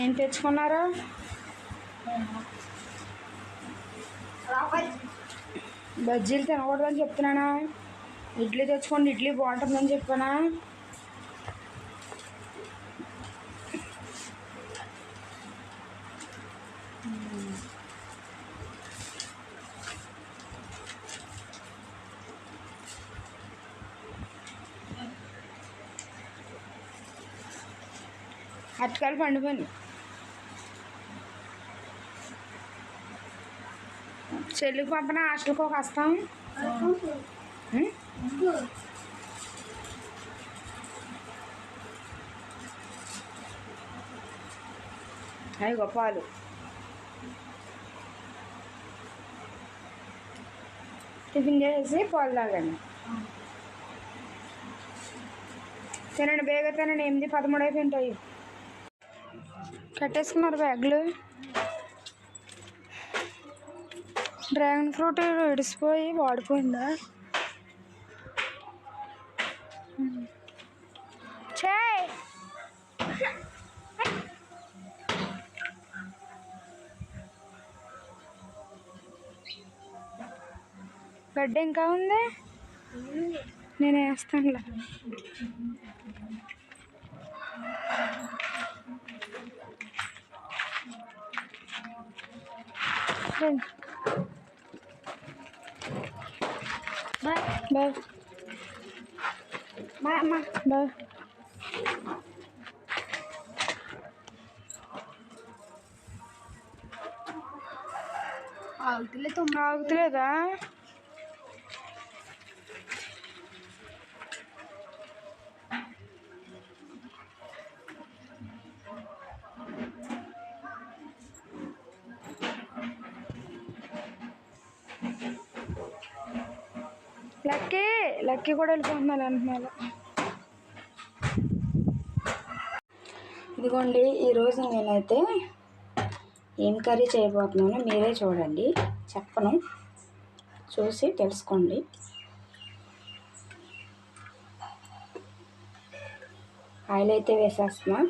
ఏం తెచ్చుకున్నారు? బజ్జీలు తినకూడదని చెప్తున్నానా? ఇడ్లీ తెచ్చుకోండి ఇడ్లీ బాగుంటుందని చెప్పానా? అట్టకాయలు పండిపోయి చెల్లికి పంపిన హాస్టల్కి ఒక వస్తాం అవి గొప్పలు టిఫిన్ చేసి పాలు తాగండి. తినండి బేగా తినండి. ఎనిమిది పదమూడు అయిపోయింటాయి కట్టేసుకున్నారు బ్యాగ్లు. డ్రాగన్ ఫ్రూట్ ఇడిసిపోయి వాడిపోయిందా? చే గడ్డ ఇంకా ఉంది? నేను వేస్తానులే. Friends ba ba ma ba ಆಗ್ತಿಲ್ಲ ತುಂಬ ಆಗ್ತಿಲ್ಲದಾ లక్కీ కూడా వెళ్ళిపోతున్నారు అంటున్నారు. ఇదిగోండి ఈరోజు నేనైతే ఏం కర్రీ చేయబోతున్నానో మీరే చూడండి చెప్పను. చూసి తెలుసుకోండి. ఆయిల్ అయితే వేసేస్తున్నా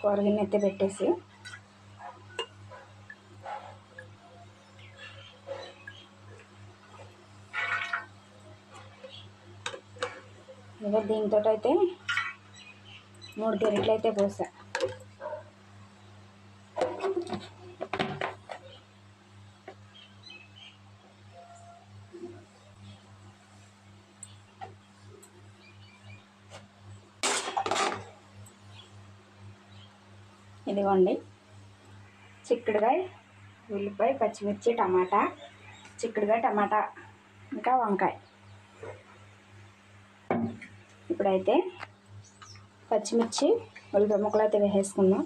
కూరగిన్నె అయితే పెట్టేసి. ఇక దీంతో అయితే మూడు గరిటెలు అయితే పోసా. ఇదిగోండి. చిక్కుడుకాయ ఉల్లిపాయ పచ్చిమిర్చి టమాటా చిక్కుడుకాయ టమాటా ఇంకా వంకాయ. ఇప్పుడైతే పచ్చిమిర్చి ఉల్లిపాయ ముక్కలు అయితే వేసేసుకుందాం.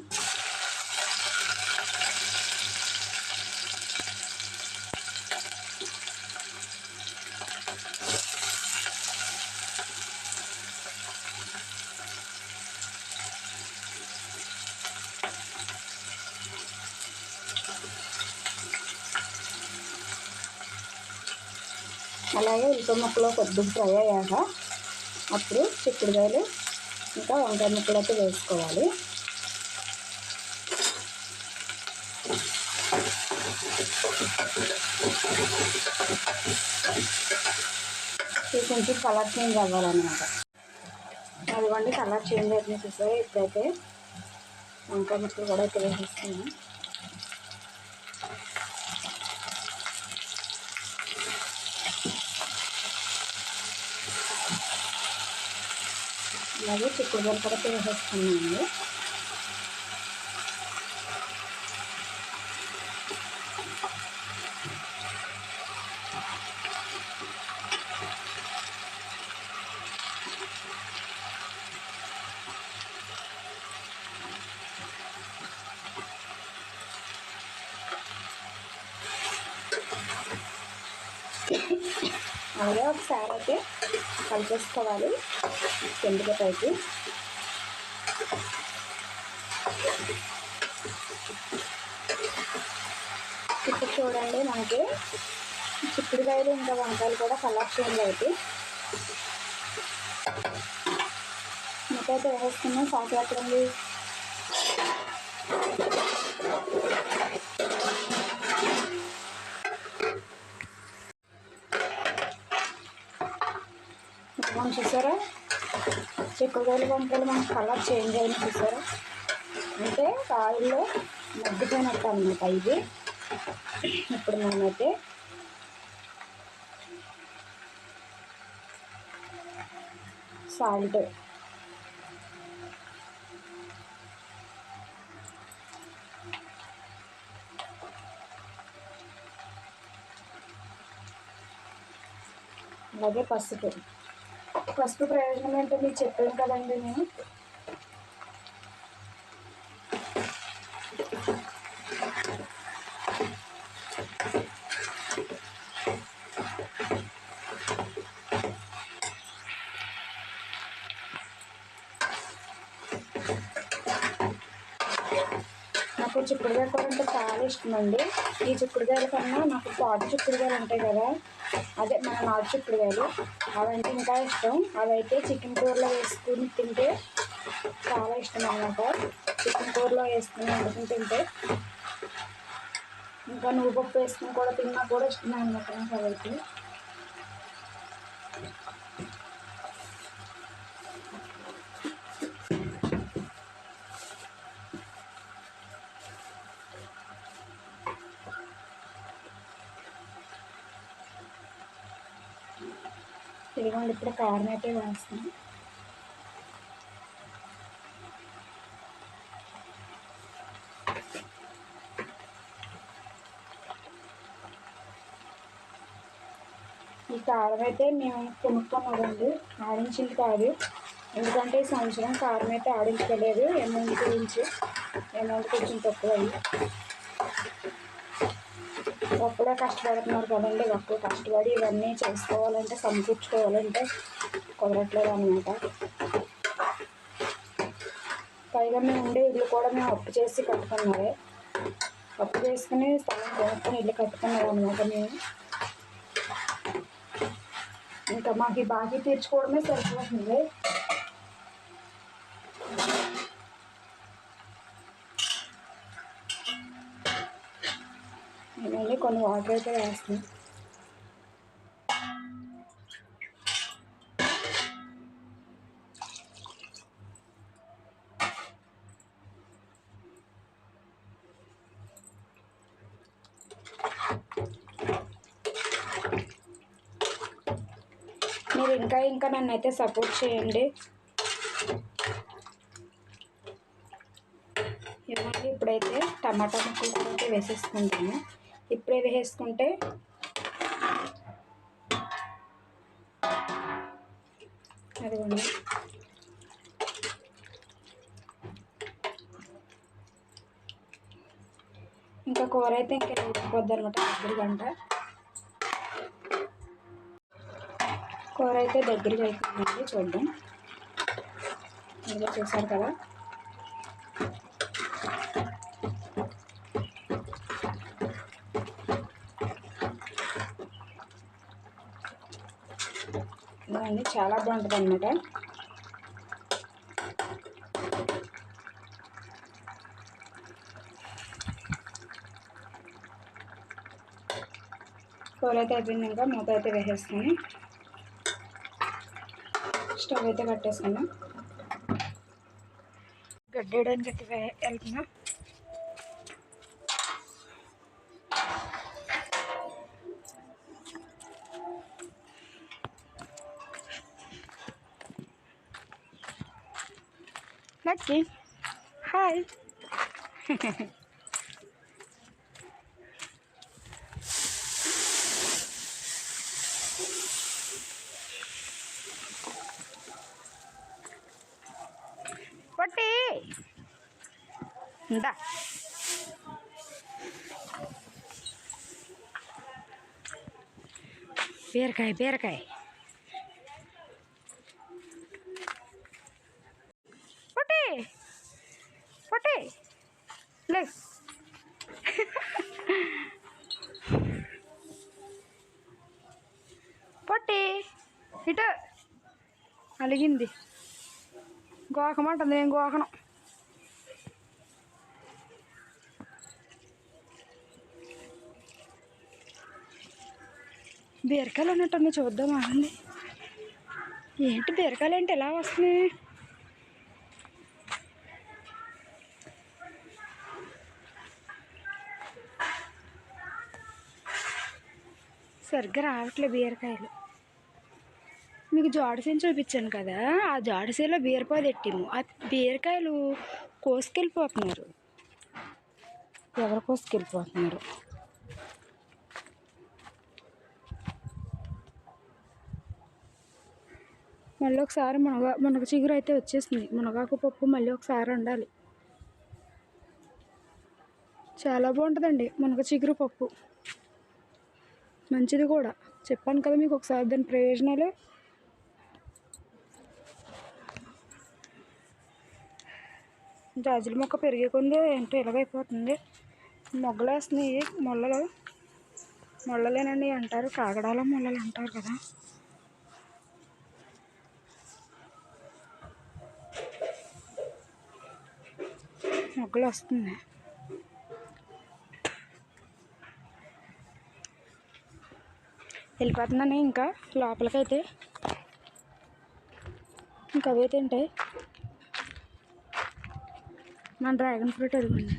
అలాగే ఉల్లిపాయ ముక్కలో కొద్దిగా ఫ్రై అయ్యాక అప్పుడు చిక్కుడుకాయలు ఇంకా వంకాయ ముక్కలు అయితే వేసుకోవాలి. కొంచెం కలర్ చేంజ్ అవ్వాలన్నమాట. అదిగోండి కలర్ చేంజ్ అయితే చూసారు? ఇప్పుడైతే వంకాయ ముక్కలు కూడా అయితే వేసేస్తున్నాం అలాగే చిక్కుడుకాయలు కూడా వేసేస్తున్నామండి అలాగే ఒకసారి అయితే కలిపేసుకోవాలి కిందకి పైకి. ఇప్పుడు చూడండి మనకి చిక్కుడుకాయలు ఇంకా వంకాయలు కూడా కలర్ చేంజ్ అవుతాయి మీకైతే సాగు ఎక్కడండి ఎక్కడ చూసారా? చిక్కుడుకాయలు వంకాయలు మనకు కలర్ చేంజ్ అయిన చూసారా? అంటే ఆయిల్లో మగ్గిపోయినట్టు అనమాట ఇది. ఇప్పుడు మనమైతే సాల్ట్. అలాగే పసుపు. ఫస్ట్ ప్రయోజనం ఏంటో మీకు చెప్పాను కదండి నేను. నాకు చిక్కుడుకాయ కూర అంటే చాలా ఇష్టం అండి ఈ చిక్కుడుకాయల కన్నా నాకు పాటు చిక్కుడుగాయలు ఉంటాయి కదా అదే మన నాటు చిక్కుడుగాయలు అవంటే ఇంకా ఇష్టం. అవైతే చికెన్ కూరలో వేసుకుని తింటే చాలా ఇష్టం అన్నమాట. చికెన్ కూరలో వేసుకుని వండుకుని తింటే. ఇంకా నువ్వు పప్పు వేసుకుని కూడా తిన్నా కూడా ఇష్టమే అనమాట నాకు అవైతే. ఇదిగోండి ఇప్పుడు కారం అయితే వేస్తాను ఈ కారం అయితే మేము కొనుక్కున్నామండి. ఆడించింది కాదు. ఎందుకంటే ఈ సంవత్సరం కారం అయితే ఆడించలేదు. అమౌంట్ గురించి అమౌంట్ కొంచెం తక్కువ అయ్యి ఒక్కడే కష్టపడుతున్నారు కదండి. ఒక్కరు కష్టపడి ఇవన్నీ చేసుకోవాలంటే సమకూర్చుకోవాలంటే కుదరట్లేదు అనమాట పైగా మేము ఉండే ఇల్లు కూడా మేము అప్పు చేసి కట్టుకున్నారే. అప్పు చేసుకుని స్థలం కొనుక్కొని ఇల్లు కట్టుకున్నాం అనమాట మేము. ఇంకా మాకు ఈ బాకీ తీర్చుకోవడమే సరిపోతుంది. అలాగే కొన్ని వాటర్ అయితే వేస్తాను. మీరు ఇంకా ఇంకా నన్ను అయితే సపోర్ట్ చేయండి. ఇవ్వండి ఇప్పుడైతే టమాటా ముక్కలు అయితే వేసేసుకుంటాను. ఇప్పుడే వేసుకుంటే అదిగోండి. ఇంకా కూర అయితే ఇంకా అయిపోద్ది అనమాట దగ్గర గంట కూర అయితే దగ్గరికి అయిపోయిందండి చూద్దాం. ఇంకా చూసారు కదా. చాలా బాగుంటుంది అనమాట కూర అయితే అయిపోయింది ఇంకా మూత అయితే వేసేసుకొని స్టవ్ అయితే కట్టేసుకున్నా గడ్డేయడానికి అయితే వెళ్తున్నాం వెళ్తున్నా. లక్కీ హాయ్ పొట్టి ఇందా బీరకాయ బీరకాయ పొట్టి ఇటు. అలిగింది. గోకమంటుంది నేను గోకను. బీరకాయలు ఉన్నట్టుంది చూద్దామా అండి ఏంటి బీరకాయలు ఏంటి ఎలా వస్తున్నాయి? సరిగ్గా రావట్లే బీరకాయలు. మీకు జాడిసీని చూపించాను కదా ఆ జాడిసీలో బీరపాదు ఎట్టాము ఆ బీరకాయలు కోసుకెళ్ళిపోతున్నారు. ఎవరు కోసుకెళ్ళిపోతున్నారు? మళ్ళీ ఒకసారి మునగ మునగ చిగురు అయితే వచ్చేసింది. మునగాకు పప్పు మళ్ళీ ఒకసారి ఉండాలి చాలా బాగుంటుందండి మునగ చిగురు పప్పు. మంచిది కూడా. చెప్పాను కదా మీకు ఒకసారి దాని ప్రయోజనాలు. జాజుల మొక్క పెరిగే కొందే ఏంటో ఇలాగైపోతుంది. మొగ్గలేస్తున్నాయి మొల్లలు. మొల్లలేనండి అంటారు కాగడాల మొల్లలు అంటారు కదా. మొగ్గలు వస్తున్నాయి. వెళ్ళిపోతున్నాను ఇంకా లోపలికైతే. ఇంకా అవే తింటాయి. మన డ్రాగన్ ఫ్రూట్ ఎదుగుంది